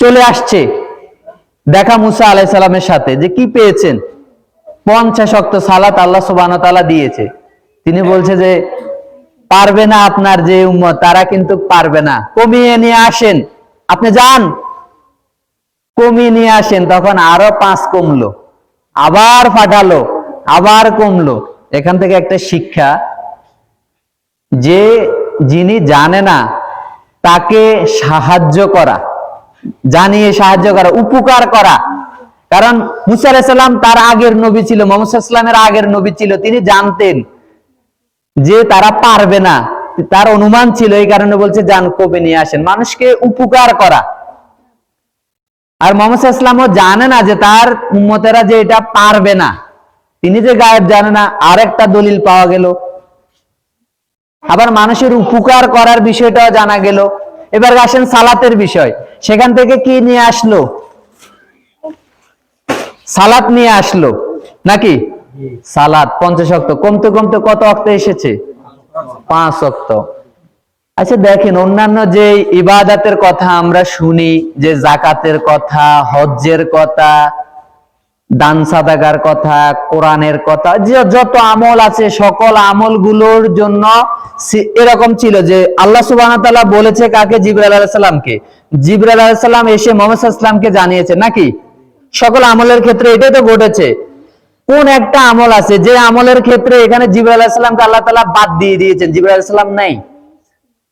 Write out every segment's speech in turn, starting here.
চলে আসছে। দেখা মুসা আলাইসাল্লামের সাথে যে কি পেয়েছেন? পঞ্চাশ অক্ত সালাত আল্লাহ সুবান তালা দিয়েছে। তিনি বলছে যে, পারবে না আপনার যে উম্মত, তারা কিন্তু পারবে না। কমিয়ে নিয়ে আসেন। আপনি যান। কমিয়ে নিয়ে আসেন, তখন আরও পাঁচ কমলো। আবার পাঠালো আবার কমলো। এখান থেকে একটা শিক্ষা, যে যিনি জানে না, তাকে সাহায্য করা। জানিয়ে সাহায্য করা, উপকার করা। কারণ মুসা আলাহিসাল্লাম তার আগের নবী ছিল, মোহাম্মদ আগের নবী ছিল, তিনি জানতেন যে তারা পারবে না। তার অনুমান ছিল, এই কারণে বলছে, যান, কবে নিয়ে আসেন? মানুষকে উপকার করা। আর মোহাম্মদ ইসলামও জানে না যে তার উম্মতেরা যে এটা পারবে না। তিনি যে গায়েব জানে না, আরেকটা দলিল পাওয়া গেল। আবার মানুষের উপকার করার বিষয়টাও জানা গেল। এবার আসেন সালাতের বিষয়। সেখান থেকে কি নিয়ে আসলো? সালাত নিয়ে আসলো। নাকি? সালাত, পঞ্চাশ অক্ত। কমতে কমতে কত অক্ত এসেছে? পাঁচ অক্ত। আচ্ছা দেখেন, অন্যান্য যে ইবাদাতের কথা আমরা শুনি, যে জাকাতের কথা, হজ্জের কথা দান সাদাগার কথা, কোরআনের কথা যত আমল আছে, সকল আমলগুলোর জন্য এরকম ছিল যে আল্লাহ সুবাহ বলেছে কাকে? জিবরাল আলাইসাল্লামকে জিবরাল আলাইসাল্লাম এসে মোহাম্মদ ইসলামকে জানিয়েছে, নাকি? সকল আমলের ক্ষেত্রে এটাই তো ঘটেছে। কোন একটা আমল আছে, যে আমলের ক্ষেত্রে এখানে জিবরাল আলাইসাল্লামকে আল্লাহ তালা বাদ দিয়ে দিয়েছেন জিবরাল আলাইসাল্লাম নাই।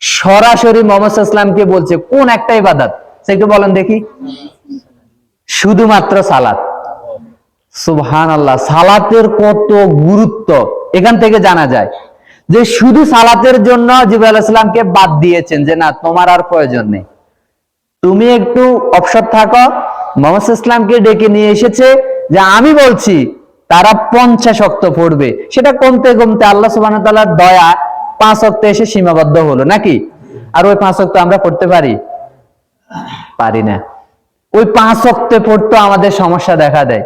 সরাসরি মোহাম্মদ ইসলামকে বলছে, কোন একটা ইবাদত? সে একটু বলেন দেখি। শুধুমাত্র সালাত। সুবহান আল্লাহ সালাতের কত গুরুত্ব, এখান থেকে জানা যায়। যে শুধু সালাতের জন্য জিবরাল ইসলামকে বাদ দিয়েছেন যে না, তোমার আর প্রয়োজন নেই। তুমি একটু অবসর থাকো, মোহাম্মদ ইসলামকে ডেকে নিয়ে এসেছে যে আমি বলছি, তারা পঞ্চাশ অক্ত পড়বে। সেটা কমতে কমতে আল্লাহ সুবাহ দয়া পাঁচ অক্ত এসে সীমাবদ্ধ হলো, নাকি? আর ওই পাঁচ অক্ত আমরা পড়তে পারি? পারি না। ওই পাঁচ অক্তে পড়তো আমাদের সমস্যা দেখা দেয়।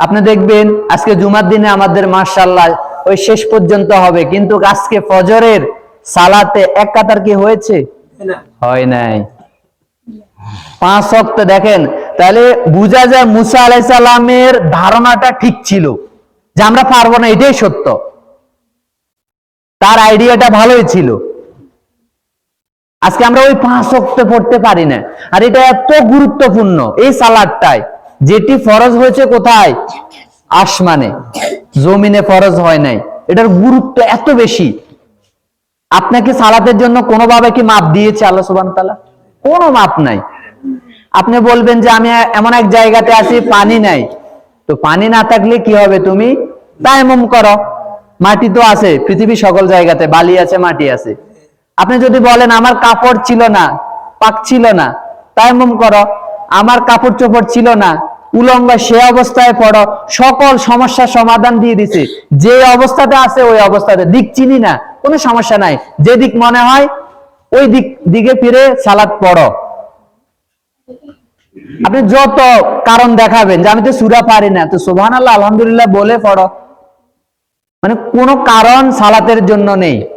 আপনি দেখবেন আজকে জুমার দিনে আমাদের মার্শাল্লাহ ওই শেষ পর্যন্ত হবে কিন্তু আজকে ফজরের সালাতে এক কাতার কি হয়েছে? হয় নাই। পাঁচ অক্ত দেখেন তাহলে বুঝা যায় মুসা আলাই সালামের ধারণাটা ঠিক ছিল যে আমরা পারব না এটাই সত্য। তার আইডিয়াটা ভালোই ছিল। আজকে আমরা ওই পাঁচ অক্ত পড়তে পারি না। আর এটা এত গুরুত্বপূর্ণ এই সালাদটাই যেটি ফরজ হয়েছে কোথায়? আসমানে। জমিনে ফরজ হয় নাই। এটার গুরুত্ব এত বেশি। আপনাকে সালাতের জন্য কোনোভাবে কি মাপ দিয়েছে আল্লাহ সুবান তালা কোনো মাপ নাই। আপনি বলবেন যে আমি এমন এক জায়গাতে আছি, পানি নাই। তো পানি না থাকলে কি হবে তুমি? তায়াম্মুম করো। মাটি তো আছে, পৃথিবীর সকল জায়গাতে। বালি আছে, মাটি আছে। আপনি যদি বলেন, আমার কাপড় ছিল না, পাক ছিল না তায়াম্মুম করো। আমার কাপড় চোপড় ছিল না। উলঙ্গ সে অবস্থায় পড়ো, সকল সমস্যার সমাধান দিয়ে দিছে। যে অবস্থাতে আছে ওই অবস্থাতে। দিক চিনি না, কোনো সমস্যা নাই। যে দিক মনে হয়, ওই দিক, দিকে ফিরে সালাদ পড়ো। আপনি যত কারণ দেখাবেন, যে আমি তো সুরা পারি না, তো সোভান আল্লাহ আলহামদুলিল্লাহ বলে পড়ো। মানে কোনো কারণ সালাতের জন্য নেই।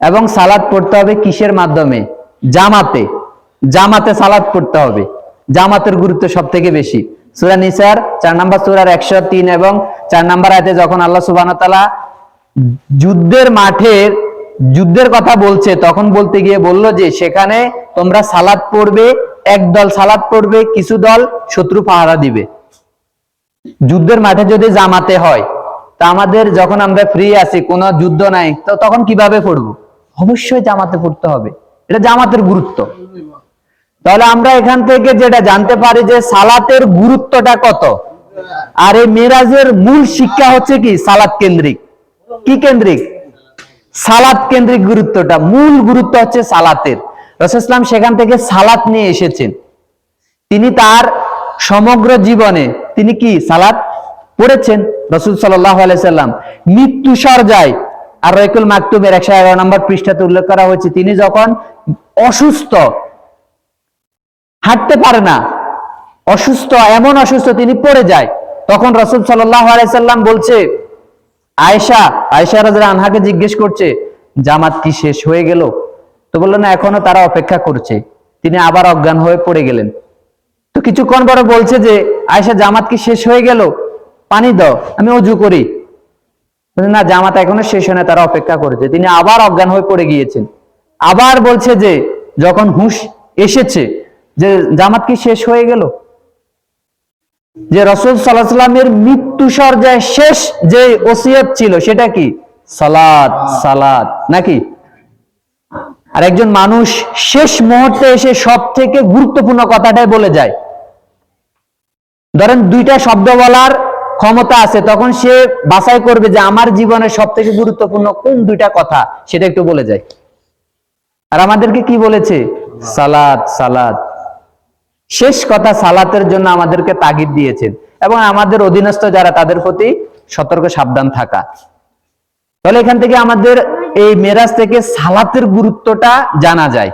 এবং সালাদ পড়তে হবে কিসের মাধ্যমে? জামাতে। জামাতে সালাদ পড়তে হবে। জামাতের গুরুত্ব সব থেকে বেশি। সুরা নিসার, চার নাম্বার সুরার একশো তিন এবং চার নাম্বার আয়তে যখন আল্লাহ সুবাহ যুদ্ধের মাঠের যুদ্ধের কথা বলছে, তখন বলতে গিয়ে বলল যে, সেখানে তোমরা সালাদ পড়বে এক দল সালাদ পড়বে, কিছু দল শত্রু পাহারা দিবে। যুদ্ধের মাঠে যদি জামাতে হয়, তা আমাদের যখন আমরা ফ্রি আছি, কোনো যুদ্ধ নাই, তো তখন কীভাবে পড়ব? অবশ্যই জামাতে পড়তে হবে। এটা জামাতের গুরুত্ব। তাহলে আমরা এখান থেকে যেটা জানতে পারি যে সালাতের গুরুত্বটা কত? আর এই মেরাজের মূল শিক্ষা হচ্ছে কি? সালাত কেন্দ্রিক। কি কেন্দ্রিক? সালাত কেন্দ্রিক গুরুত্বটা। মূল গুরুত্ব হচ্ছে সালাতের। রসুলাম সেখান থেকে সালাত নিয়ে এসেছেন। তিনি তার সমগ্র জীবনে তিনি কি সালাত পড়েছেন? রসুল সাল্লাম। মৃত্যু সরজায় আর রৈকুল মাকতুবের একশো এগারো নম্বর পৃষ্ঠাতে উল্লেখ করা হয়েছে, তিনি যখন অসুস্থ হাঁটতে পারে না। অসুস্থ, এমন অসুস্থ তিনি পড়ে যায়। তখন রসুল সাল্লাম বলছে, আয়েশা আয়েশা রাজা আনহাকে জিজ্ঞেস করছে, জামাত কি শেষ হয়ে গেল? তো বলল, না, এখনও তারা অপেক্ষা করছে। তিনি আবার অজ্ঞান হয়ে পড়ে গেলেন। তো কিছুক্ষণ পরে বলছে যে আয়সা জামাত কি শেষ হয়ে গেল? পানি দাও, আমি অজু করি। না, জামাত এখনও শেষ হয় না, তারা অপেক্ষা করেছে। তিনি আবার অজ্ঞান হয়ে পড়ে গিয়েছেন। আবার বলছে যে, যখন হুঁশ এসেছে যে জামাত কি শেষ হয়ে গেল? যে রসুল সাল্লাহামের মৃত্যু সর্যায় শেষ যে ওসিয়ত ছিল সেটা কি? সালাত সালাত, নাকি? আর একজন মানুষ শেষ মুহূর্তে এসে সব থেকে গুরুত্বপূর্ণ কথাটাই বলে যায়। ধরেন দুইটা শব্দ বলার ক্ষমতা আছে, তখন সে বাছাই করবে যে আমার জীবনের সব থেকে গুরুত্বপূর্ণ কোন দুইটা কথা সেটা একটু বলে যায়। আর আমাদেরকে কি বলেছে? সালাদ সালাত। শেষ কথা সালাতের জন্য আমাদেরকে তাগিদ দিয়েছেন। এবং আমাদের অধীনস্থ যারা, তাদের প্রতি সতর্ক, সাবধান থাকা। তাহলে এখান থেকে আমাদের এই মেরাজ থেকে সালাতের গুরুত্বটা জানা যায়।